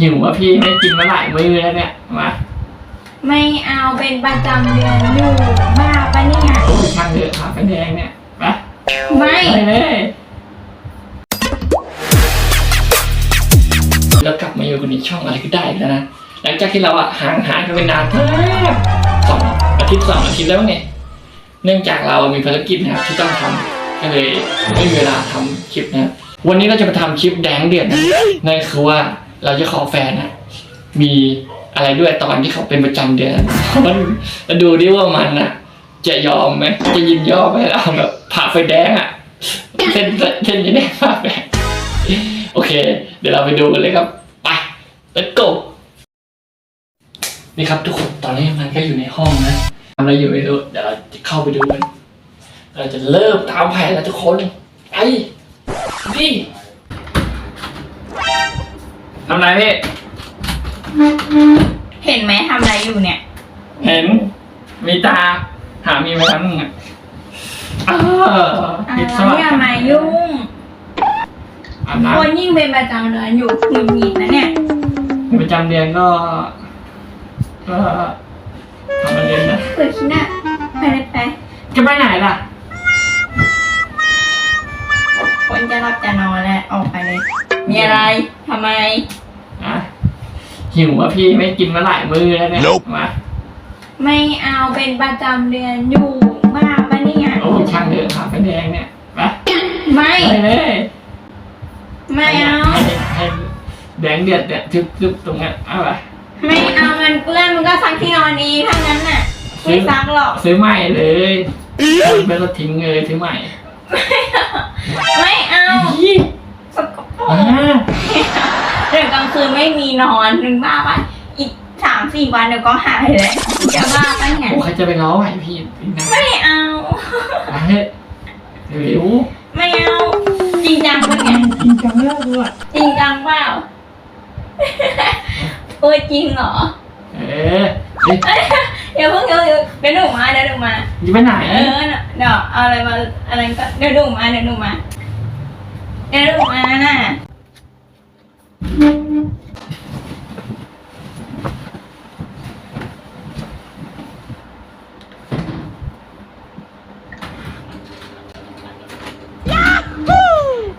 หิวอะพี่ไม่กินมาหลายมื้อแล้วเนี่ยมาไม่เอาเป็นประจำเดือนอยู่บ้าปะเนี่ย โอ้ยช่างเถอะขาไฟแดงเนี่ยไปไม่ไปเลยแล้วกลับมาอยู่กันในช่องอะไรก็ได้แล้วนะหลังจากที่เราอะห่างหายกันไปนานมากสองอาทิตย์สองอาทิตย์แล้วเนี่ยเนื่องจากเรามีภารกิจนะครับที่ต้องทำก็เลยไม่มีเวลาทำคลิปนะครับวันนี้เราจะมาทำคลิปแดงเดือดนะนั่นคือว่า เราจะขอแฟนนะมีอะไรด้วยตอนที่เขาเป็นประจำเดือนมันดูดิว่ามันนะจะยอมไหมจะยินยอมไหมเราแบบผ่าไฟแดงอะเส้นเส้นจะแดงผ่าแดงโอเค เดี๋ยวเราไปดูกันเลยครับไป let's go นี่ครับทุกคนตอนนี้มันก็อยู่ในห้องนะทำอะไรอยู่ไม่รู้เดี๋ยวเราจะเข้าไปดูกันเราจะเริ่มตามแผนแล้วทุกคนไปพี่ ทำอะไรพี่ เห็นไหมทำอะไรอยู่เนี่ย เห็น มีตา หามีไหมครับมึงอะอ้าวอ่าคิดสวัสอย่าดิ์มายุ่ง อาบน้คนยิ่งเป็นประจำเดือนอยู่หงุดหงิดนะเนี่ยำประจำเดือนก็ก็ทำมันเดือนนะเปิดคิดน่ะไปเลยไปจะไปไหนล่ะ คนจะรับจะนอนแล้วออกไปเลย มีอะไรทำไมอะหิวอะพี่ไม่กินมาหลายมื้อแล้วเนี่ย Nope มาไม่เอาเป็นประจำเดือนอยู่บ้าปะเนี่ยโอ้ยช่างเถอะขาไฟแดงเนี่ยไปไม่ ไปเลยไม่เอา ให้ให้แดงเดือดเนี่ยทึบทึบตรงเนี้ยเอาไปไม่เอามันเปื้อนมันก็ซักที่นอนเองทั้งนั้นน่ะไม่ซักหรอกซื้อใหม่เลยไม่ก็ทิ้งเลยซื้อใหม่ไม่เอา ยี่สกปร อ่ากเดี๋ยวกลางคืนไม่มีนอนหนึ่งบ้าปะอีกสามสี่วันเดี๋ยวก็หายเลยจะบ้าปะเนี่ย โอ้ใครจะไปล้อไหวพี่นะไม่เอาไปเฮ้ยเร็วไม่เอา จริงจังปะเนี่ย จริงจังแล้วด้วยจริงจังเปล่าเออจริงเหรอ เออเฮ้ยเดี๋ยวเพิ่งเดี๋ยวเดี๋ยวเดี๋ยวหนูมาเดี๋ยวหนูมา จะไปไหน เออเดี๋ยวเอาอะไรมาอะไรก็เดี๋ยวหนูมาเดี๋ยวหนูมา เดี๋ยวหนูมาน่ะ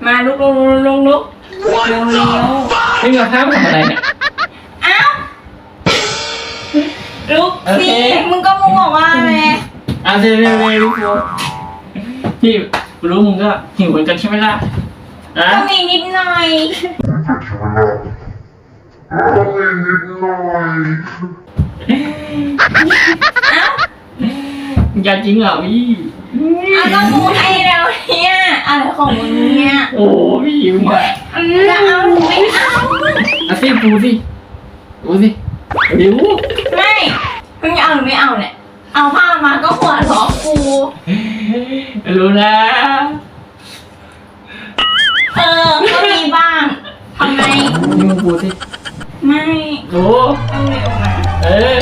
มาลุกลุกลุกลุกลุกเร็วเร็วไม่มีข้าวทำอะไรเนี่ย เอ้าลุกโอเคสิมึงก็มึงบอกว่าอะไรอะเร็วเร็วเร็วเร็วพี่รู้มึงก็หิวเหมือนกันใช่ไหมล่ะ นะก็มีนิดหน่อยเอ้าอย่าจริงเหรอพี่เอาก็มูให้เราเนี่ยอะไรของมึงเนี่ยโอ้พี่หิวอะจะเอาหรือไม่เอาเอาสิปูสิปูสิเร็วไม่มึงจะเอาหรือไม่เอาเนี่ย เอาผ้ามาก็หัวล้อกูรู้นะเนี่มึงปูสิไม่โอ้ต้องเร็วมาเออ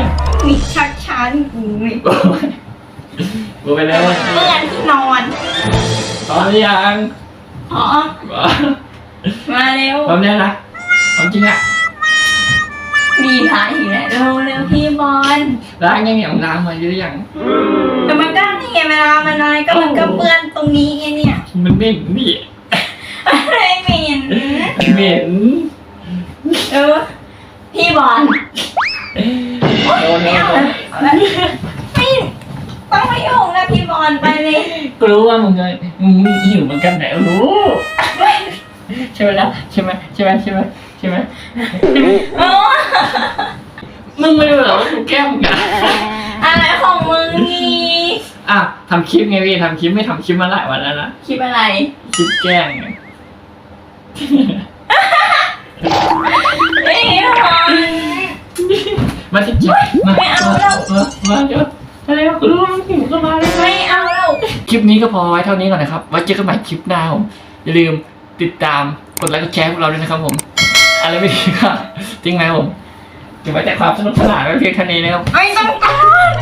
มีชักช้าที่กูไม่โอ้ยปูไปเลยเมื่อนที่นอนพร้อมหรือยังอ๋อมาเร็วพร้อมแล้วนะพร้อมจริงอะดีท้ายอีกแล้วเร็วเร็วพี่บอลล้างยังอย่างล้างมาเยอะยังแต่มันก็นี่ไงเวลามันอะไรก็มันก็เปื้อนตรงนี้ไงเนี่ยมันเหม็นดิอะไรเหม็นเหม็น เออพี่ บอลโดนไม่แล้เอาวไม่ต้องไม่ยุ่งนะพี่บอลไปเลยกูรู้ว่ามึงเลยมึงหิวเหมือนกันไหนรู้ใช่ไหมล่ะใช่ไหมใช่ไหมใช่ไหมใช่ไหมโอ้มึงไม่รู้เหรอว่ากูแกล้งมึงอะอะไรของมึงนี่อะทำคลิปไงพี่ทำคลิปไม่ทำคลิปมาหลายวันแล้วนะคิดอะไรคลิปแกล้ง มาที่จิมาไม่เอาแล้ว มามาเดี๋ยวอะไรวะกูรู้ว่ามึงหิวก็มาเลยไม่เอาแล้วคลิปนี้ก็พอไว้เท่านี้ก่อนนะครับ ไว้เจอกันใหม่คลิปหน้าผมอย่าลืมติดตามกดไลค์กดแชร์พวกเราด้วยนะครับผม อะไรไม่ดีก็ทิ้งไว้ครับผมเก็บไว้แต่ความสนุกสนานไว้เพียงเท่านี้นะครับ ไม่ต้องการ